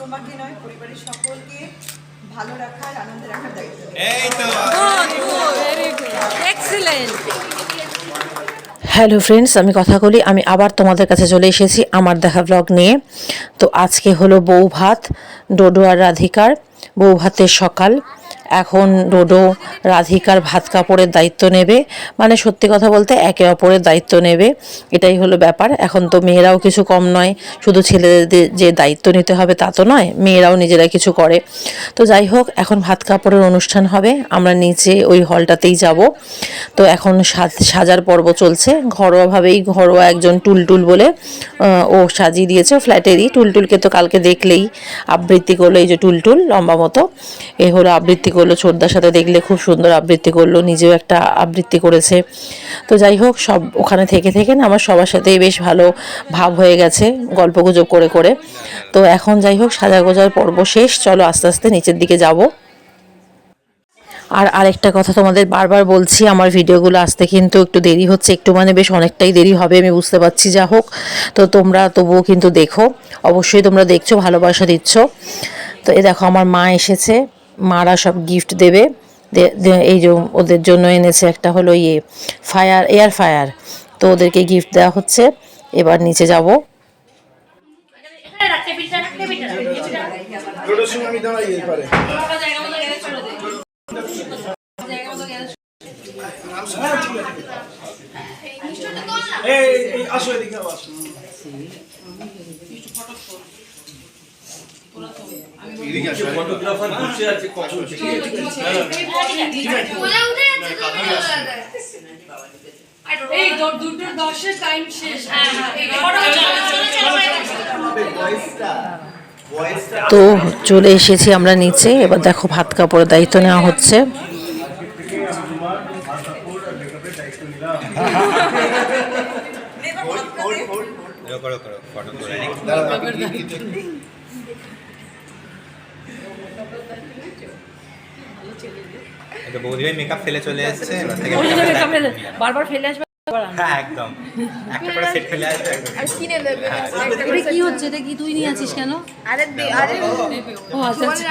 তোমাকে নয় পরিবারের সকলকে ভালো রাখার আনন্দে রাখার দায়িত্ব এই তো। Very good excellent hello friends আমি কথা বলি আমি আবার তোমাদের কাছে চলে এসেছি আমার দেখা ব্লগ নিয়ে। তো আজকে হলো বউ ভাত ডোডো আর রাধিকার বউ ভাতের সকাল। এখন ডোডো রাধিকার ভাত কাপড়ের দায়িত্ব নেবে। মানে সত্যি কথা বলতে একে অপরের দায়িত্ব নেবে। এটাই হলো ব্যাপার। এখন তো মেয়েরাও কিছু কম নয়। শুধু ছেলেদের যে দায়িত্ব নিতে হবে তা তো নয়, মেয়েরাও নিজেরা কিছু করে। তো যাই হোক, এখন ভাত কাপড়ের অনুষ্ঠান হবে। আমরা নিচে ওই হলটাতেই যাব। তো এখন সাজ- সাজার পর্ব চলছে। ঘরোয়াভাবেই ঘরোয়া একজন টুলটুল বলে ও সাজিয়ে দিয়েছে ফ্ল্যাটেরই। টুলটুলকে তো কালকে দেখলেই আবৃত্তি করল এই যে টুলটুল লম্বা মতো। এ হলো আবৃত্তি করল, ছোটদার সাথে দেখলে খুব সুন্দর আবৃত্তি করল, নিজেও একটা আবৃত্তি করেছে। তো যাই হোক, সব ওখানে থেকে থেকে না আমার সবার সাথেই বেশ ভালো ভাব হয়ে গেছে গল্প গুজব করে করে। তো এখন যাই হোক সাজা গোজার পর্ব শেষ, চলো আস্তে আস্তে নিচের দিকে যাব। আর আরেকটা কথা তোমাদের বারবার বলছি, আমার ভিডিওগুলো আসতে কিন্তু একটু দেরি হচ্ছে, একটু মানে বেশ অনেকটাই দেরি হবে, আমি বুঝতে পারছি, যা হোক। তো তোমরা তবুও কিন্তু দেখো, অবশ্যই তোমরা দেখছ, ভালোবাসা দিচ্ছ। তো এই দেখো, আমার মা এসেছে। মারা সব গিফট দেবে। এই যে ওদের জন্য এনেছে একটা হলো ইয়ে ফায়ার এয়ার ফায়ার তো ওদেরকে গিফট দেওয়া হচ্ছে। এবার নিচে যাব। এই, আসো এদিকে আসো। ফটোগ্রাফার বসে আছে কখন থেকে এই দু- দশের টাইম শেষ তো চলে এসেছি আমরা নিচে এবার দেখো ভাত কাপড়ের দায়িত্ব নেওয়া হচ্ছে করো এটা মেকআপ ফেলে চলে এসেছে। বারবার ফেলে আসবে হ্যাঁ একদম। একটা করে সেট ফেলে আসবে একদম। এটা কি হচ্ছে? এটা কি তুই নিয়ে আছিস কেন? ও আচ্ছা আচ্ছা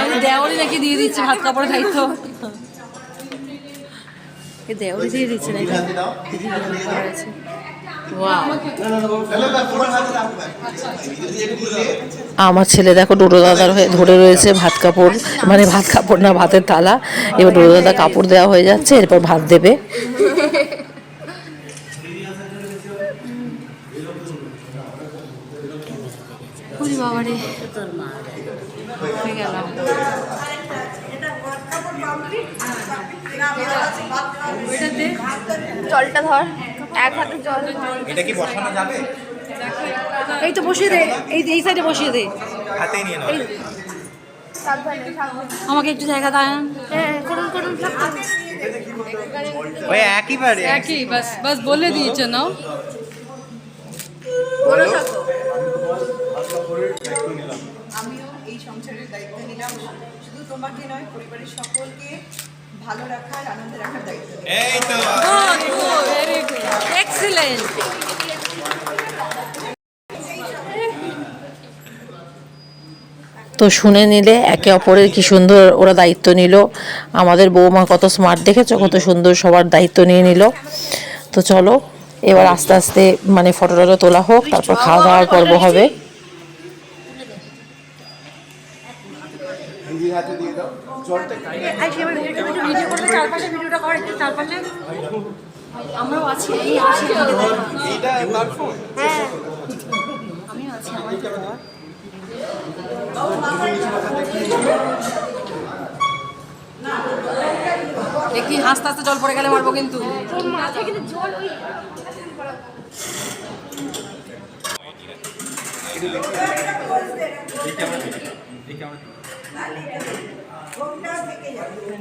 আমি দেওয়ারি নাকি দিয়ে দিচ্ছে ভাত কাপড় দায়িত্ব এ দেওয়ারি দিয়ে দিচ্ছে নাকি? আমার ছেলে দেখো ডোডো দাদার হয়ে ধরে রয়েছে ভাত কাপড় মানে ভাত কাপড় না ভাতের থালা। এবার ডোডো দাদা কাপড় দেওয়া হয়ে যাচ্ছে এরপর ভাত দেবে। জলটা ধর। এক হাতে জল এটা কি বসানো যাবে? এই তো বসিয়ে দে এই এই সাইডে বসিয়ে দে। হাতেই নিয়ে নাও। সাবধানে সাবধানে। আমাকে একটু জায়গা দেন হ্যাঁ করুন করুন ওই একই বারে একই বাস বাস বলে দিয়েছে নাও। বলে আমিও এই সংসারের দায়িত্ব নিলাম। শুধু তোমাকে নয় পরিবারের সকলকে ভালো রাখার আনন্দে রাখার দায়িত্ব। এই তো। এক্সিলেন্ট তো শুনে নিলে একে অপরের কি সুন্দর ওরা দায়িত্ব নিল আমাদের বৌমা কত স্মার্ট দেখেছ কত সুন্দর সবার দায়িত্ব নিয়ে নিল তো চলো এবার আস্তে আস্তে মানে ফটো টটো তোলা হোক তারপর খাওয়া দাওয়ার পর্ব হবে ভিডিওটা আমরাও আছি এই আছি। ফোন আমিও আছি আমার দেখি হাসতে হাসতে জল পড়ে গেলে মারবো কিন্তু।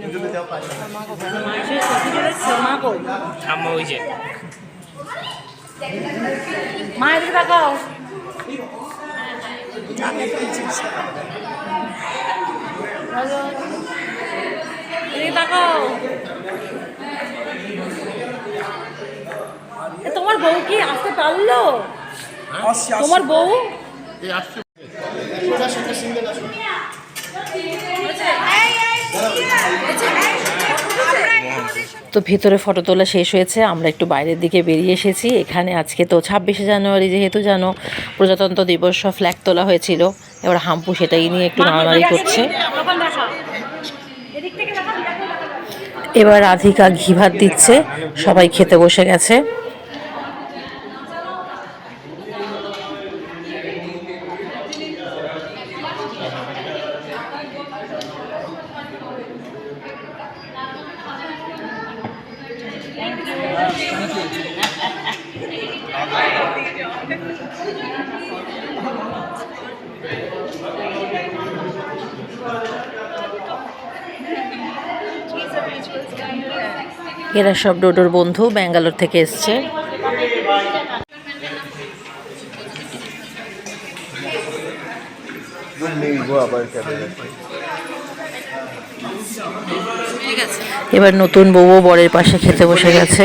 জল ওই মা এদিকে তাকাও এদিকে তাকাও এ, তোমার বউ? কি আসতে পারল আসছি আসছি তোমার বউ তো ভেতরে ফটো তোলা শেষ হয়েছে আমরা একটু বাইরের দিকে বেরিয়ে এসেছি। এখানে আজকে তো ছাব্বিশে জানুয়ারি যেহেতু জানো প্রজাতন্ত্র দিবস ফ্ল্যাগ তোলা হয়েছিল। এবার হাম্পু সেটাই নিয়ে একটু নাড়ানাড়ি করছে। এবার রাধিকা ঘি ভাত দিচ্ছে সবাই খেতে বসে গেছে। এরা সব ডোডোর বন্ধু ব্যাঙ্গালোর থেকে এসছে। এবার নতুন বউ বরের পাশে খেতে বসে গেছে।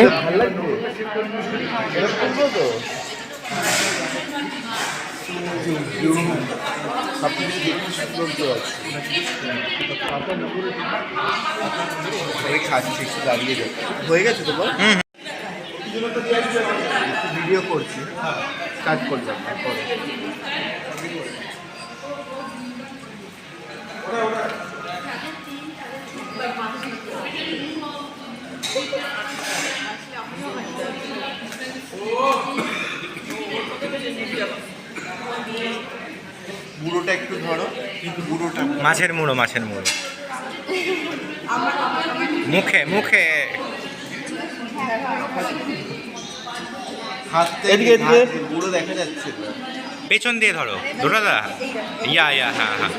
খাচ্ছি একটু দাঁড়িয়ে যাও। হয়ে গেছে তোমার? ভিডিও করছি। কাজ করলাম পরে মাছের মুড়ো মাছের মুড়ো। মুখে মুখে। এদিকে, এদিকে। বুড়ো দেখা যাচ্ছে পেছন দিয়ে ধরো। দুটো দা ইয়া ইয়া হ্যাঁ হ্যাঁ।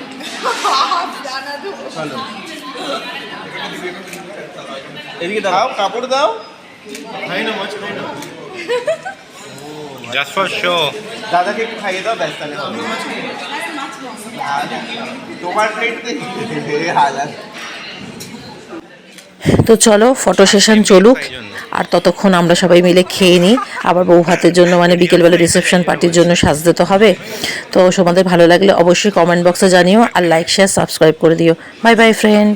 চলো। এদিকে দাও কাপড় দাও। খাই না মাছ খাই না। জাস্ট ফর শো দাদাকে একটু খাইয়ে দাও ব্যস্ত তো চলো ফটো সেশন চলুক। আর ততক্ষণ আমরা সবাই মিলে খেয়ে নিই। আবার বউ হাতের জন্য মানে বিকেলবেলা রিসেপশন পার্টির জন্য সাজতে তো হবে। তো তোমাদের ভালো লাগলে অবশ্যই কমেন্ট বক্সে জানিও আর লাইক শেয়ার সাবস্ক্রাইব করে দিও। Bye bye friend